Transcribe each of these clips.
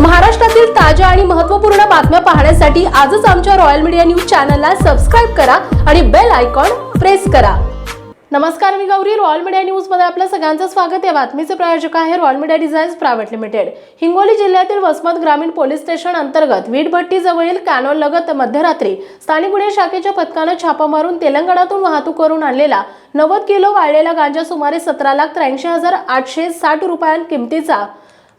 महाराष्ट्रातील ताज्या आणि महत्त्वपूर्ण बातम्या पाहण्यासाठी आजच आमच्या रॉयल मीडिया न्यूज चॅनलला सबस्क्राईब करा आणि बेल आयकॉन प्रेस करा. नमस्कार मी गौरी. रॉयल मीडिया न्यूजमध्ये आपलं आपल्या सगळ्यांचं स्वागत. या बातमीचे प्रायोजक आहे Royal Media designs private limited. Hingoli जिल्ह्यातील वसमत ग्रामीण पोलीस स्टेशन अंतर्गत वीटभट्टीजवळील कॅनॉल लगत मध्यरात्री स्थानिक गुन्हे शाखेच्या पथकानं छापा मारून तेलंगणातून वाहतूक करून आणलेला नव्वद किलो वाळलेला गांजा सुमारे सतरा लाख त्र्याऐंशी हजार आठशे साठ रुपयां किमतीचा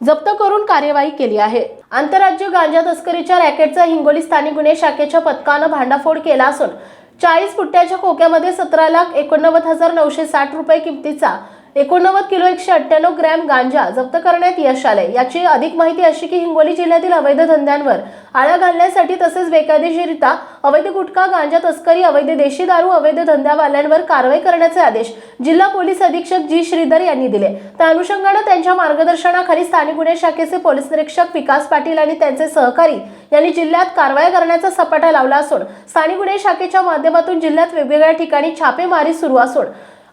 जप्त करून कार्यवाही केली आहे. आंतरराज्य गांजा तस्करीच्या रॅकेटचा हिंगोली स्थानिक गुन्हे शाखेच्या पथकानं भांडाफोड केला असून चाळीस फुट्याच्या खोक्यामध्ये सतरा लाख एकोणनव्वद हजार नऊशे साठ रुपये किमतीचा एकोणनव्वद किलो एकशे अठ्ठ्याण्णव ग्रॅम गांजा जप्त करण्यात यश आले याची अधिक माहिती अशी की हिंगोली जिल्ह्यातील अवैध धंद्यांवर आळा घालण्यासाठी तसेच बेकायदेशीरित्या अवैध गुटखा गांजा तस्करी अवैध देशी दारू अवैध धंद्यावाल्यांवर कारवाई करण्याचे आदेश जिल्हा पोलीस अधीक्षक जी. श्रीधर यांनी दिले. त्या अनुषंगानं त्यांच्या मार्गदर्शनाखाली स्थानिक गुन्हे शाखेचे पोलीस निरीक्षक विकास पाटील आणि त्यांचे सहकारी यांनी जिल्ह्यात कारवाई करण्याचा सपाटा लावला असून स्थानिक गुन्हे शाखेच्या माध्यमातून जिल्ह्यात वेगवेगळ्या ठिकाणी छापेमारी सुरू असून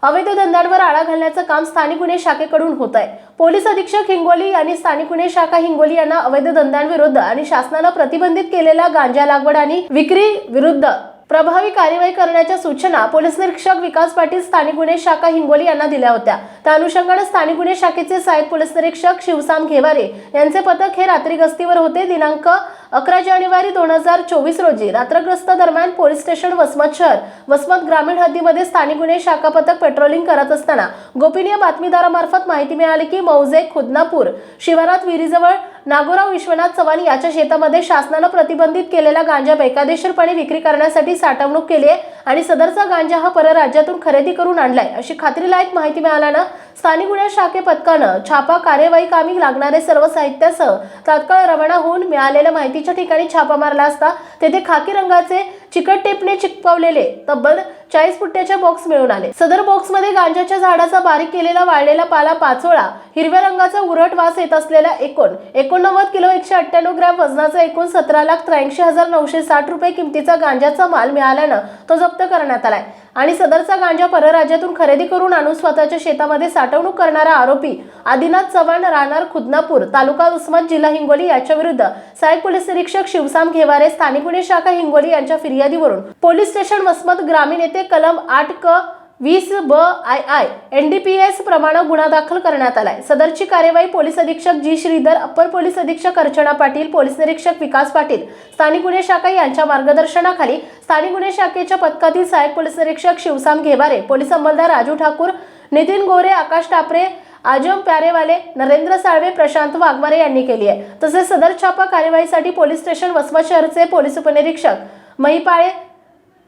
अवैध धंद्यांवर आळा घालण्याचं काम स्थानिक गुन्हे शाखेकडून होत आहे पोलीस अधीक्षक हिंगोली आणि स्थानिक गुन्हे शाखा हिंगोली यांना अवैध धंद्यांविरुद्ध आणि शासनानं प्रतिबंधित केलेल्या गांजा लागवड आणि विक्री विरुद्ध प्रभावी कार्यवाही करण्याच्या सूचना पोलीस निरीक्षक विकास पाटील स्थानिक गुन्हे शाखा हिंगोली यांना दिल्या होत्या. त्या अनुषंगाने स्थानिक गुन्हे शाखेचे सहाय्यक पोलीस निरीक्षक शिवसाम घेवारे यांचे पथक हे रात्री गस्तीवर होते. दिनांक अकरा जानेवारी दोन हजार चोवीस रोजी रात्रग्रस्त दरम्यान पोलीस स्टेशन वसमत शहर वसमत ग्रामीण हद्दीमध्ये स्थानिक गुन्हे शाखा पथक पेट्रोलिंग करत असताना गोपनीय बातमीदारामार्फत माहिती मिळाली की मौजे खुदनापूर शिवारात विहिरीजवळ नागोराव विश्वनाथ चव्हाण याच्या शेतामध्ये शासनानं प्रतिबंधित केलेला गांजा बेकायदेशीरपणे विक्री करण्यासाठी साठवणूक केली आहे. आणि सदरचा गांजा हा परराज्यातून खरेदी करून आणलाय. अशी खात्रीलायक माहिती मिळाल्यानं स्थानिक गुन्हे शाखे पथकानं छापा कार्यवाही कामी लागणारे सर्व साहित्यासह तात्काळ रवाना होऊन मिळालेल्या माहितीच्या ठिकाणी छापा मारला असता तेथे खाकी रंगाचे चिकट टेपने चिकपवलेले तब्बल चाळीस फुट्याचे बॉक्स मिळून आले. सदर बॉक्समध्ये गांजाच्या झाडाचा बारीक केलेला वाळलेला पाला पाचोळा हिरव्या रंगाचा उरट वास येत असलेला एकूण. एकोणनव्वद किलो एकशे अठ्ठ्याण्णव ग्रॅम वजनाचा एकूण सतरा लाख त्र्याऐंशी हजार नऊशे साठ रुपये किमतीचा गांजाचा माल मिळाल्यानं तो जप्त करण्यात आलाय. आणि सदरचा गांजा परराज्यातून खरेदी करून आणून स्वतःच्या शेतामध्ये साठवणूक करणारा आरोपी आदिनाथ चव्हाण राहणार खुदनापूर तालुका उस्मान जिल्हा हिंगोली याच्या विरुद्ध. सहाय्यक पोलीस निरीक्षक शिवसाम घेवारे स्थानिक गुन्हे शाखा हिंगोली यांच्या फिर्यादीवरून. पोलीस स्टेशन वसमत ग्रामीण येथे ते कलम आठ क वीस ब I I N D P S प्रमाणे गुन्हा दाखल करण्यात आलाय. सदरची कार्यवाही पोलीस अधीक्षक जी श्रीधर अप्पर पोलीस अधीक्षक अर्चना पाटील पोलीस निरीक्षक विकास पाटील स्थानिक गुन्हे शाखा यांच्या मार्गदर्शनाखाली स्थानिक गुन्हे शाखेच्या पथकातील सहाय्यक पोलीस निरीक्षक शिवसाम घेवारे पोलीस अंमलदार राजू ठाकूर नितीन गोरे आकाश टापरे आजम प्यारेवाले नरेंद्र साळवे प्रशांत वाघमारे यांनी केली आहे. तसेच सदर छापा कार्यवाहीसाठी पोलीस स्टेशन वसमत शहरचे पोलीस उपनिरीक्षक महिपाळे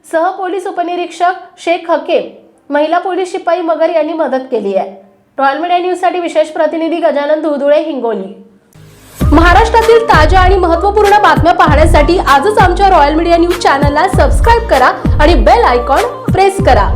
सह पोलीस उपनिरीक्षक शेख हकीम महिला पोलीस शिपाई मगर यांनी मदत केली आहे. रॉयल मीडिया न्यूजसाठी विशेष प्रतिनिधी गजानन धुळधुळे हिंगोली. महाराष्ट्रातील ताज्या आणि महत्त्वपूर्ण बातम्या पाहण्यासाठी आजच आमच्या रॉयल मीडिया न्यूज चॅनलला सबस्क्राईब करा आणि बेल आयकॉन प्रेस करा.